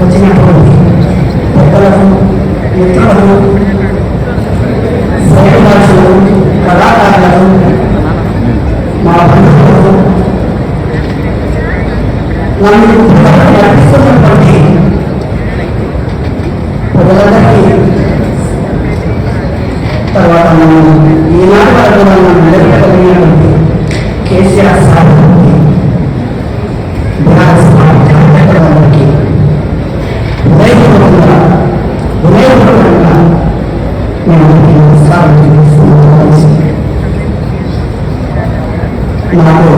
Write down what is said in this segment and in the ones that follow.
వచ్చినటువంటి పెద్దలకు మిత్రులకు శ్రేయవాసులు కళాకారులకు మా బంధువులకు నన్ను నడిపిస్తున్నటువంటి ప్రజలందరికీ తర్వాత మనం ఈనాటి వరకు మనం నిలబెట్టగలిగినటువంటి కేసీఆర్ సాగు నాకు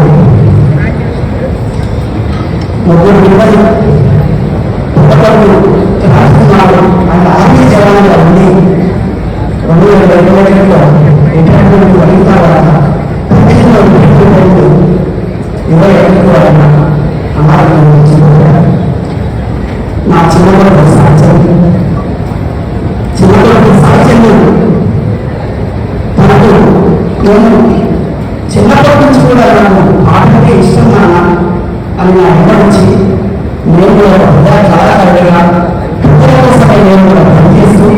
ముగ్గురు పిల్లలు ఒకరు రాస్తున్నారు. ఆయన ఆర్మీ జవాన్గా ఉంది రెండు వేల ఇరవై ఒకటిలో రిటైర్మెంట్ అయిన తర్వాత ఇరవై ఆయన అనారోగ్యం నా చిన్నప్పుడు సాధ్యం చిన్నప్పుడు సాధ్యం తనకు నేను అని నా అభిమానించి నేను కూడా ప్రజా కళాకారుడిగా ప్రజల కోసమై నేను కూడా పనిచేస్తూ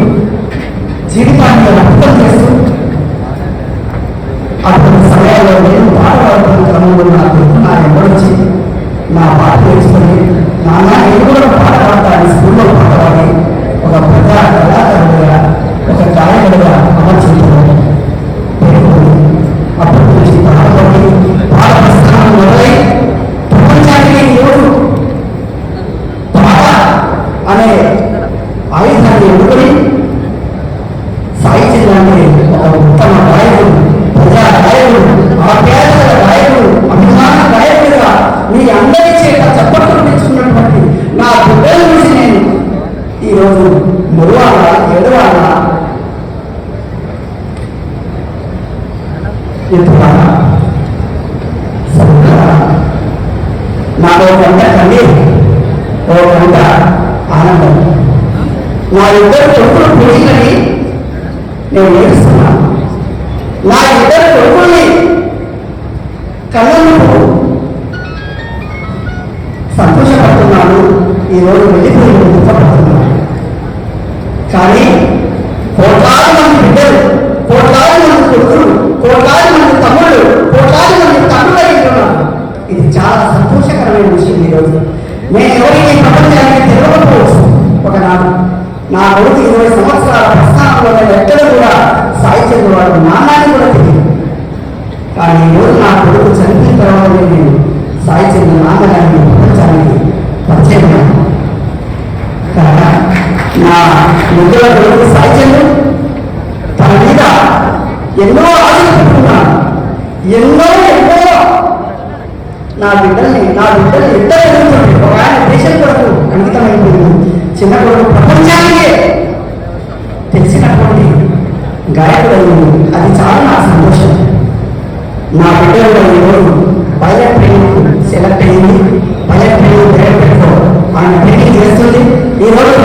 జీవితాన్ని అర్థం చేస్తూ అతని సమయంలో నేను పాట క్రమంలో నా కొడుకు నా ఎంబడించి నా పాట నేర్చుకొని నాన్న నేను కూడా పాట పాడతాను స్కూల్లో పాట పాడి ఈరోజు మురువాలా ఎడవాలా ఎత్తువాలా నాలో కొంత కలి ఓ కొంత ఆనందం. నా ఇద్దరు చెప్పులు పెళ్ళినని నేను ఏడుస్తున్నాను నా ఇద్దరు కొడుకుల్ని కళ్ళను సంతోషపడుతున్నాను ఈరోజు వెళ్ళిపోయింది. కానీ కోట్లాది మంది బిడ్డలు కోట్లాది మంది కొడుకులు కోట్లాది మంది తమ్ముళ్ళు కోట్లాది మంది తమ్ముళ్ళు ఉన్నారు. ఇది చాలా సంతోషకరమైన విషయం ఈరోజు. నేను ఎవరికి ప్రపంచానికి తెలియకపోవచ్చు ఒకనాడు నా కొడుకు ఇరవై సంవత్సరాల ప్రస్థానంలో ఇందులో సాధ్యము తన మీద ఎన్నో ఆశపెట్టుకున్నాను ఎన్నో ఎన్నో నా బిడ్డల్ని నా బిడ్డలు ఇద్దరు ఎదుగుతుంది ఒక ఆయన దేశం కొరకు అంకితమైపోయింది చిన్న కొరకు ప్రపంచానికే తెలిసినటువంటి గాయకుడు అది చాలా నా సంతోషం నా బిడ్డలు ఎవరు పైలట్ ట్రైనింగ్ సెలెక్ట్ అయింది పైలట్ ట్రైనింగ్ డైరెక్టర్తో ఆమె చేస్తుంది ఈరోజు